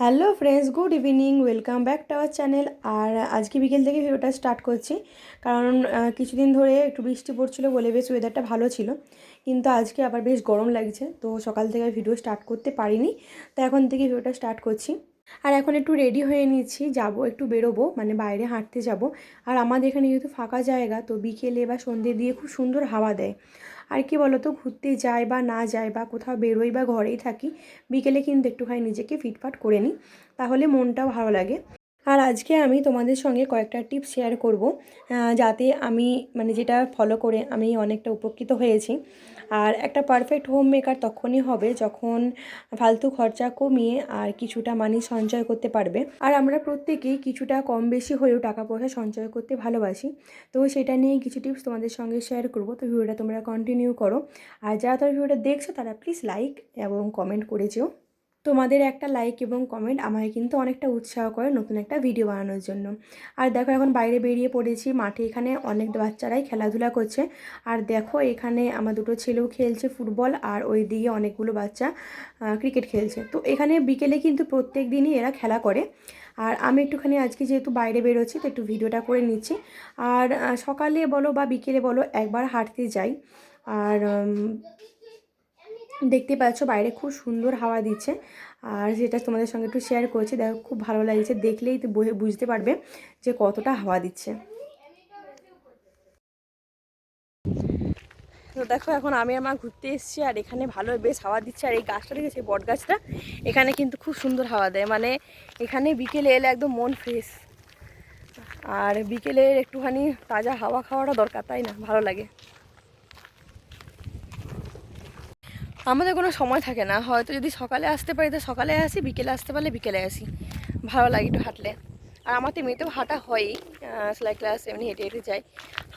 Hello friends, good evening, welcome back to our channel. আর আজকে বিকেল থেকে ভিডিওটা স্টার্ট করছি, কারণ কিছুদিন ধরে একটু বৃষ্টি পড়ছিলো বলে বেশ ওয়েদারটা ভালো ছিল, কিন্তু আজকে আবার বেশ গরম লাগছে, তো সকাল থেকে ভিডিও স্টার্ট করতে পারিনি। তো এখন থেকে ভিডিওটা স্টার্ট করছি। আর এখন একটু রেডি হয়ে নিচ্ছি, যাব, একটু বেরোবো মানে বাইরে হাঁটতে যাব। আর আমাদের এখানে যেহেতু ফাঁকা জায়গা, তো বিকেলে বা সন্ধ্যে দিয়ে খুব সুন্দর হাওয়া দেয়। আর কি বলতো, ঘুরতে যাই বা না যাই বা কোথাও বেরোই বা ঘরেই থাকি, বিকেলে কিন্তু একটুখানি নিজেকে ফিটফাট করে নিই, তাহলে মনটাও ভালো লাগে। আর আজকে আমি তোমাদের সঙ্গে কয়েকটা টিপস শেয়ার করব যাতে আমি মানে যেটা ফলো করে আমি অনেকটা উপকৃত হয়েছি। আর একটা পারফেক্ট হোম মেকার তখনই হবে যখন ফালতু খরচা কমিয়ে আর কিছুটা মানি সঞ্চয় করতে পারবে। আর আমরা প্রত্যেকেই কিছুটা কম বেশি হলেও টাকা পয়সা সঞ্চয় করতে ভালোবাসি। তো সেটা নিয়ে কিছু টিপস তোমাদের সঙ্গে শেয়ার করব। তো ভিডিওটা তোমরা কন্টিনিউ করো। আর যারা তোমরা ভিডিওটা দেখছ তারা প্লিজ লাইক এবং কমেন্ট করে যেও। তোমাদের একটা লাইক এবং কমেন্ট আমাকে কিন্তু অনেকটা উৎসাহ করে নতুন একটা ভিডিও বানানোর জন্য। আর দেখো, এখন বাইরে বেরিয়ে পড়েছি, মাঠে এখানে অনেক বাচ্চারাই খেলাধুলা করছে। আর দেখো, এখানে আমার দুটো ছেলেও খেলছে ফুটবল আর ওই দিকে অনেকগুলো বাচ্চা ক্রিকেট খেলছে। তো এখানে বিকেলে কিন্তু প্রত্যেক দিনই এরা খেলা করে। আর আমি একটুখানি আজকে যেহেতু বাইরে বেরোচ্ছি, তো একটু ভিডিওটা করে নিচ্ছি। আর সকালে বলো বা বিকেলে বলো একবার হাঁটতে যাই। আর দেখতে পাচ্ছ বাইরে খুব সুন্দর হাওয়া দিচ্ছে। আর সেটা তোমাদের সঙ্গে একটু শেয়ার করছি, দেখো খুব ভালো লাগছে, দেখলেই তো বুঝতে পারবে যে কতটা হাওয়া দিচ্ছে। তো দেখো এখন আমি আমার ঘুরতে এসেছি, আর এখানে ভালো বেশ হাওয়া দিচ্ছে, আর এই গাছটা দেখেছি বট গাছটা? এখানে কিন্তু খুব সুন্দর হাওয়া দেয় মানে এখানে বিকেলে এলে একদম মন ফ্রেশ আর বিকেলে একটুখানি তাজা হাওয়া খাওয়াটা দরকার, তাই না? ভালো লাগে। আমাদের কোনো সময় থাকে না। হয়তো যদি সকালে আসতে পারি, তো সকালে আসি, বিকেলে আসতে পারলে বিকেলে আসি। ভালো লাগে একটু হাঁটলে। আর আমার তো এমনিতেও হাঁটা হয়ই। সেলাই ক্লাস এমনি হেঁটে হেঁটে যাই।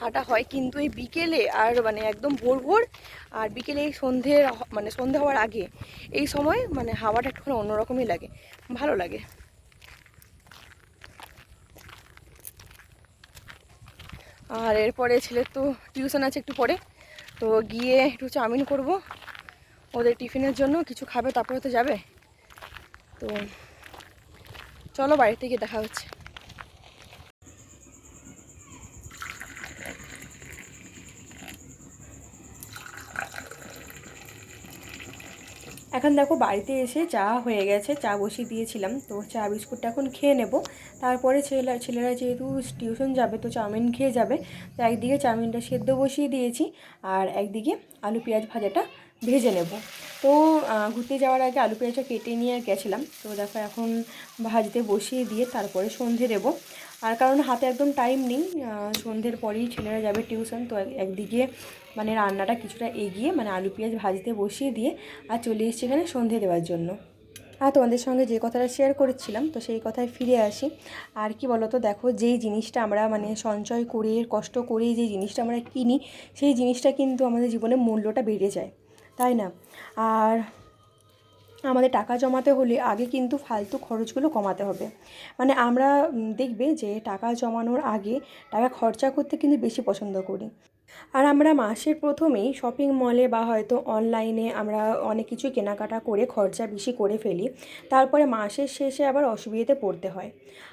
হাঁটা হয় কিন্তু এই বিকেলে আর মানে একদম ভোর ভোর আর বিকেলে এই সন্ধ্যের মানে সন্ধে হওয়ার আগে এই সময় মানে হাওয়াটা একটুখানি অন্যরকমই লাগে। ভালো লাগে। আর এরপরে ছেলের তো টিউশন আছে একটু পরে। তো গিয়ে একটু চাউমিন করব। ওদের টিফিনের জন্য কিছু খাবে, তারপরে তো যাবে। তো চলো বাড়িতে গিয়ে দেখা হচ্ছে। এখন দেখো বাড়িতে এসে চা হয়ে গেছে, চা বসিয়ে দিয়েছিলাম। তো চা বিস্কুটটা এখন খেয়ে নেব। তারপরে ছেলেরা ছেলেরা যেহেতু টিউশন যাবে, তো চাউমিন খেয়ে যাবে। তো একদিকে চাউমিনটা সেদ্ধ বসিয়ে দিয়েছি, আর একদিকে আলু পেঁয়াজ ভাজাটা ভেজে নেব। তো ঘুরতে যাওয়ার আগে আলু পেঁয়াজটা কেটে নিয়ে গেছিলাম। তো দেখো এখন ভাজতে বসিয়ে দিয়ে তারপরে সন্ধে দেবো। আর কারণ হাতে একদম টাইম নেই সন্ধ্যের পরেই ছেলেরা যাবে টিউশন তো একদিকে মানে রান্নাটা কিছুটা এগিয়ে মানে আলু পেঁয়াজ ভাজতে বসিয়ে দিয়ে আর চলে এসেছি এখানে সন্ধে দেওয়ার জন্য। আর তোমাদের সঙ্গে যে কথাটা শেয়ার করেছিলাম, তো সেই কথায় ফিরে আসি। আর কি বলতো, দেখো যেই জিনিসটা আমরা মানে সঞ্চয় করে, কষ্ট করে যে জিনিসটা আমরা কিনি, সেই জিনিসটা কিন্তু আমাদের জীবনে মূল্যটা বেড়ে যায়। তাই না? আর আমাদের টাকা জমাতে হলে আগে কিন্তু ফালতু খরচগুলো কমাতে হবে। মানে আমরা দেখবে যে টাকা জমানোর আগে টাকা খরচা করতে কিন্তু বেশি পছন্দ করি। আর আমরা মাসের প্রথমেই শপিং মলে বা হয়তো অনলাইনে আমরা অনেক কিছু কেনাকাটা করে খরচা বেশি করে ফেলি। তারপরে মাসের শেষে আবার অসুবিধাতে পড়তে হয়।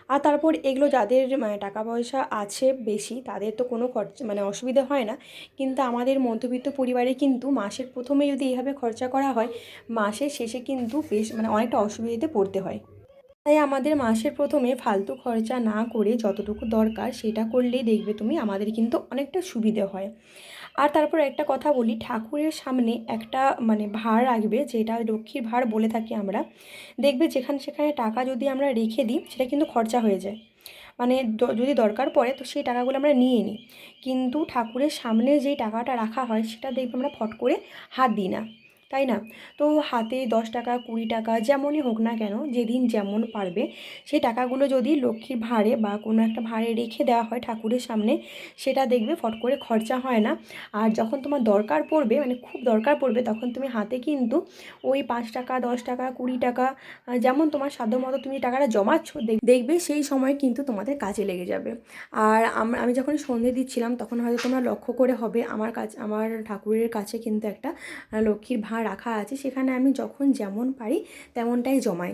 আর তারপর এগুলো যাদের মানে টাকা পয়সা আছে বেশি, তাদের তো কোনো খরচ মানে অসুবিধা হয় না। কিন্তু আমাদের মধ্যবিত্ত পরিবারে কিন্তু মাসের প্রথমে যদি এইভাবে খরচা করা হয়, মাসের শেষে কিন্তু বেশ মানে অনেকটা অসুবিধাতে পড়তে হয়। তাই আমাদের মাসের প্রথমে ফালতু খরচা না করে যতটুকু দরকার সেটা করলেই দেখবে তুমি আমাদের কিন্তু অনেকটা সুবিধে হয়। আর তারপর একটা কথা বলি, ঠাকুরের সামনে একটা মানে ভার রাখবে যেটা লক্ষ্মীর ভার বলে থাকি আমরা, দেখবে যেখানে সেখানে টাকা যদি আমরা রেখে দিই সেটা কিন্তু খরচা হয়ে যায়। মানে যদি দরকার পড়ে তো সেই টাকাগুলো আমরা নিয়ে নিই। কিন্তু ঠাকুরের সামনে যেই টাকাটা রাখা হয় সেটা দেখবে আমরা ফট করে হাত দিই না। তাই না? তো হাতে দশ টাকা, কুড়ি টাকা যেমনই হোক না কেন, যেদিন যেমন পারবে সেই টাকাগুলো যদি লক্ষ্মীর ভাঁড়ে বা কোনো একটা ভাঁড়ে রেখে দেওয়া হয় ঠাকুরের সামনে, সেটা দেখবে ফট করে খরচা হয় না। আর যখন তোমার দরকার পড়বে মানে খুব দরকার পড়বে, তখন তুমি হাতে কিন্তু ওই পাঁচ টাকা, দশ টাকা, কুড়ি টাকা যেমন তোমার সাধ্য মতো তুমি টাকাটা জমাচ্ছ, দেখ- দেখবে সেই সময় কিন্তু তোমাদের কাজে লেগে যাবে। আর আমি যখন সন্ধে দিচ্ছিলাম, তখন হয়তো তোমরা লক্ষ্য করে হবে, আমার কাছে, আমার ঠাকুরের কাছে কিন্তু একটা লক্ষ্মীর ভাঁড় রাখা আছে, সেখানে আমি যখন যেমন পারি তেমনটাই জমাই।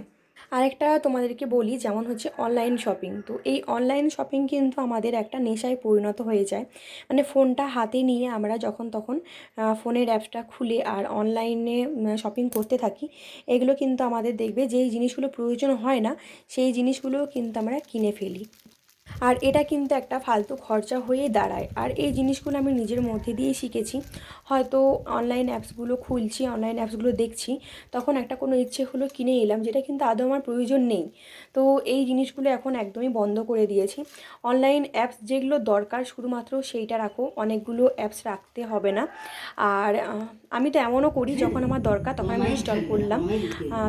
আরেকটা তোমাদেরকে বলি, যেমন হচ্ছে অনলাইন শপিং তো এই অনলাইন শপিং কিন্তু আমাদের একটা নেশায় পরিণত হয়ে যায়। মানে ফোনটা হাতে নিয়ে আমরা যখন তখন ফোনের অ্যাপসটা খুলে আর অনলাইনে শপিং করতে থাকি, এগুলো কিন্তু আমাদের দেখবে যেই জিনিসগুলো প্রয়োজন হয় না, সেই জিনিসগুলো কিন্তু আমরা কিনে ফেলি। আর এটা কিন্তু একটা ফালতু খরচা হয়ে দাঁড়ায়। আর এই জিনিসগুলো আমি নিজের মধ্যে দিয়ে শিখেছি। হয়তো অনলাইন অ্যাপসগুলো খুলছি অনলাইন অ্যাপসগুলো দেখছি, তখন একটা কোনো ইচ্ছে হলো কিনে এলাম, যেটা কিন্তু আদৌ আমার প্রয়োজন নেই। তো এই জিনিসগুলো এখন একদমই বন্ধ করে দিয়েছি। অনলাইন অ্যাপস যেগুলো দরকার শুধুমাত্র সেইটা রাখো, অনেকগুলো অ্যাপস রাখতে হবে না। আর আমি তো এমনও করি, যখন আমার দরকার তখন আমি ইনস্টল করলাম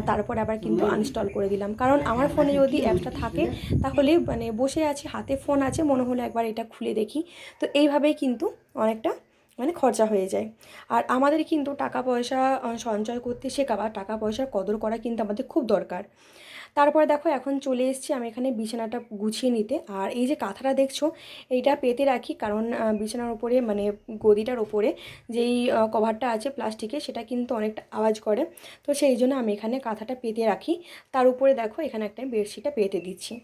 তারপর আবার কিন্তু আনইনস্টল করে দিলাম। কারণ আমার ফোনে যদি অ্যাপসটা থাকে, তাহলে মানে বসে আছি, হাতে ফোন আছে, মনে হলো একবার এটা খুলে দেখি। তো এইভাবেই কিন্তু অনেকটা মানে খরচা হয়ে যায়। আর আমাদের কিন্তু টাকা পয়সা সঞ্চয় করতে শেখা বা টাকা পয়সার কদর করা কিন্তু আমাদের খুব দরকার। তারপরে দেখো, এখন চলে এসেছি আমি এখানে বিছানাটা গুছিয়ে নিতে। আর এই যে কাঁথাটা দেখছ, এইটা পেতে রাখি কারণ বিছানার ওপরে মানে গদিটার ওপরে যেই কভারটা আছে প্লাস্টিকের, সেটা কিন্তু অনেকটা আওয়াজ করে। তো সেই জন্য আমি এখানে কাঁথাটা পেতে রাখি। তার উপরে দেখো, এখানে একটা বেডশিটটা পেতে দিচ্ছি।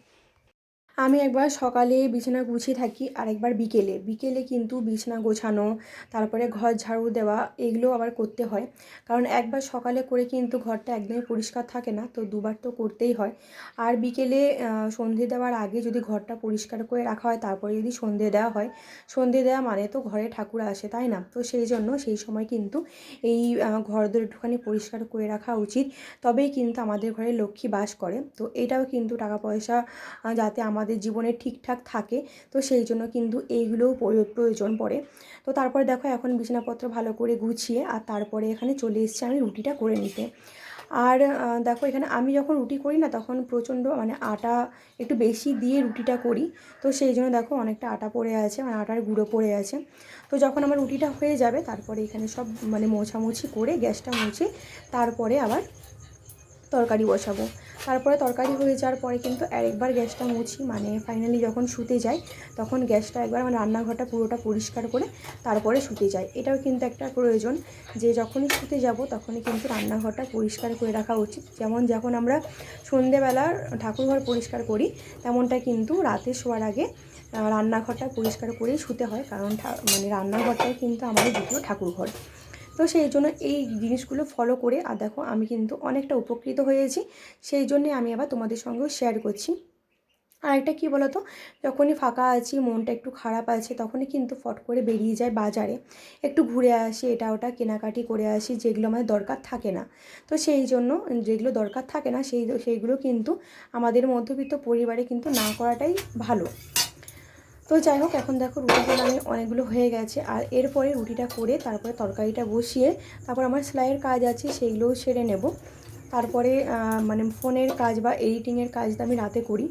আমি একবার সকালে বিছানা গুছিয়ে থাকি আর একবার বিকেলে। বিকেলে কিন্তু বিছানা গোছানো, তারপরে ঘর ঝাড়ু দেওয়া, এগুলো আবার করতে হয়। কারণ একবার সকালে করে কিন্তু ঘরটা একদমই পরিষ্কার থাকে না, তো দুবার তো করতেই হয়। আর বিকেলে সন্ধে দেওয়ার আগে যদি ঘরটা পরিষ্কার করে রাখা হয়, তারপরে যদি সন্ধে দেওয়া হয়, সন্ধে দেওয়া মানে তো ঘরে ঠাকুর আসে, তাই না? তো সেই জন্য সেই সময় কিন্তু এই ঘরদোর একটুখানি পরিষ্কার করে রাখা উচিত। তবেই কিন্তু আমাদের ঘরে লক্ষ্মী বাস করে। তো এটাও কিন্তু টাকা পয়সা যাতে আমাদের জীবনে ঠিকঠাক থাকে, তো সেই জন্য কিন্তু এইগুলোও প্রয়ো- প্রয়োজন পড়ে। তো তারপর দেখো এখন বিছানাপত্র ভালো করে গুছিয়ে আর তারপরে এখানে চলে এসেছি আমি রুটিটা করে নিতে। আর দেখো এখানে আমি যখন রুটি করি না তখন প্রচণ্ড মানে আটা একটু বেশি দিয়ে রুটিটা করি। তো সেই জন্য দেখো অনেকটা আটা পড়ে আছে মানে আটার গুঁড়ো পড়ে আছে। তো যখন আমার রুটিটা হয়ে যাবে তারপরে এখানে সব মানে মোছামুছি করে গ্যাসটা মুছে তারপরে আবার তরকারি বসাবো। তারপরে তরকারি হয়ে যাওয়ার পরে কিন্তু আরেকবার গ্যাসটা মুছি মানে ফাইনালি যখন শুতে যাই, তখন গ্যাসটা একবার মানে রান্নাঘরটা পুরোটা পরিষ্কার করে তারপরে শুতে যাই। এটাও কিন্তু একটা প্রয়োজন যে যখনই শুতে যাব তখনই কিন্তু রান্নাঘরটা পরিষ্কার করে রাখা উচিত। যেমন যখন আমরা সন্ধেবেলা ঠাকুরঘর পরিষ্কার করি, তেমনটা কিন্তু রাতে শোয়ার আগে রান্নাঘরটা পরিষ্কার করেই শুতে হয়, কারণ মানে রান্নাঘরটাই কিন্তু আমাদের দ্বিতীয় ঠাকুরঘর। তো সেই জন্য এই জিনিসগুলো ফলো করে, আর দেখো আমি কিন্তু অনেকটা উপকৃত হয়েছি। সেই জন্যে আমি আবার তোমাদের সঙ্গেও শেয়ার করছি। আর একটা কী বলো তো যখনই ফাঁকা আছি, মনটা একটু খারাপ আছে, তখনই কিন্তু ফট করে বেরিয়ে যায় বাজারে। একটু ঘুরে আসি, এটা ওটা কেনাকাটি করে আসি, যেগুলো আমাদের দরকার থাকে না। তো সেই জন্য যেগুলো দরকার থাকে না, সেই, সেইগুলো কিন্তু আমাদের মধ্যবিত্ত পরিবারে কিন্তু না করাটাই ভালো। তো যাই হোক, এখন দেখো রুটিগুলো আমি অনেকগুলো হয়ে গেছে। আর এরপরে রুটিটা করে তারপরে তরকারিটা বসিয়ে তারপর আমার সেলাইয়ের কাজ আছে, সেইগুলোও সেরে নেব। তারপরে মানে ফোনের কাজ বা এডিটিংয়ের কাজটা আমি রাতে করি।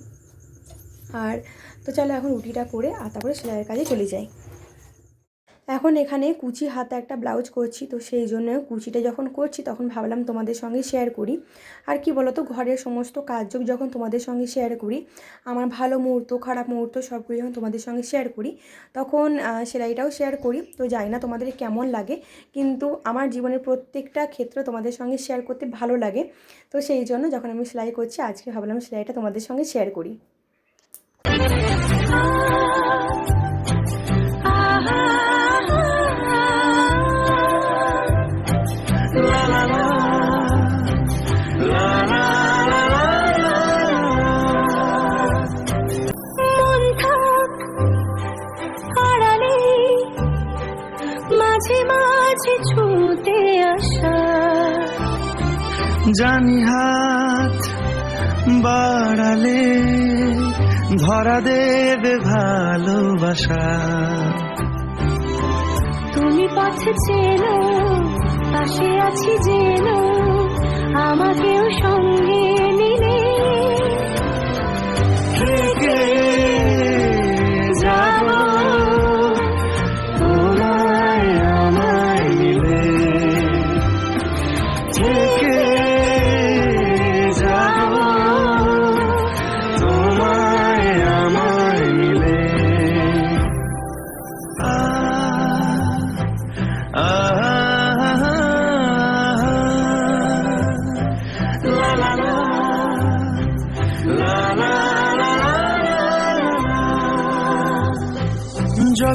আর তো চলো এখন রুটিটা করে, আর তারপরে সেলাইয়ের কাজে চলে যাই। এখন এখানে কুচি হাতে একটা ব্লাউজ করছি, তো সেই জন্য কুচিটা যখন করছি তখন ভাবলাম তোমাদের সঙ্গে শেয়ার করি। আর কি বলো তো ঘরের সমস্ত কাজ যখন তোমাদের সঙ্গে শেয়ার করি, আমার ভালো মুহূর্ত, খারাপ মুহূর্ত সবগুলো যখন তোমাদের সঙ্গে শেয়ার করি, তখন সেলাইটাও শেয়ার করি। তো জানি না তোমাদের কেমন লাগে, কিন্তু আমার জীবনের প্রত্যেকটা ক্ষেত্র তোমাদের সঙ্গে শেয়ার করতে ভালো লাগে। তো সেই জন্য যখন আমি সেলাই করছি, আজকে ভাবলাম সেলাইটা তোমাদের সঙ্গে শেয়ার করি। জানি হাত বাড়ালে ধরা দেবে ভালোবাসা। তুমি পথে চেনো পাশে আছি যেন আমাকেও সঙ্গে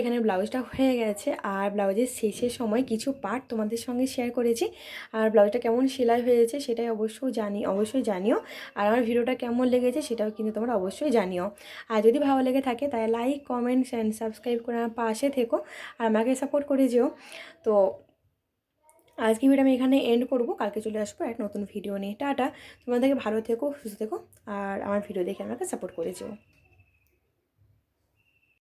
এখানে ব্লাউজটা হয়ে গেছে। আর ব্লাউজের শেষের সময় কিছু পার্ট তোমাদের সঙ্গে শেয়ার করেছি। আর ব্লাউজটা কেমন সেলাই হয়েছে সেটাই অবশ্যই জানি, অবশ্যই জানিও। আর আমার ভিডিওটা কেমন লেগেছে সেটাও কিন্তু তোমরা অবশ্যই জানিও। আর যদি ভালো লেগে থাকে তাহলে লাইক কমেন্টস অ্যান্ড সাবস্ক্রাইব করে আমার পাশে থেকো। আর আমাকে সাপোর্ট করে যেও। তো আজকে ভিডিও আমি এখানে এন্ড করব। কালকে চলে আসব এক নতুন ভিডিও নিয়ে। টাটা। তোমাদেরকে ভালো থেকো, সুস্থ থেকো। আর আমার ভিডিও দেখে আমাকে সাপোর্ট করে যেও।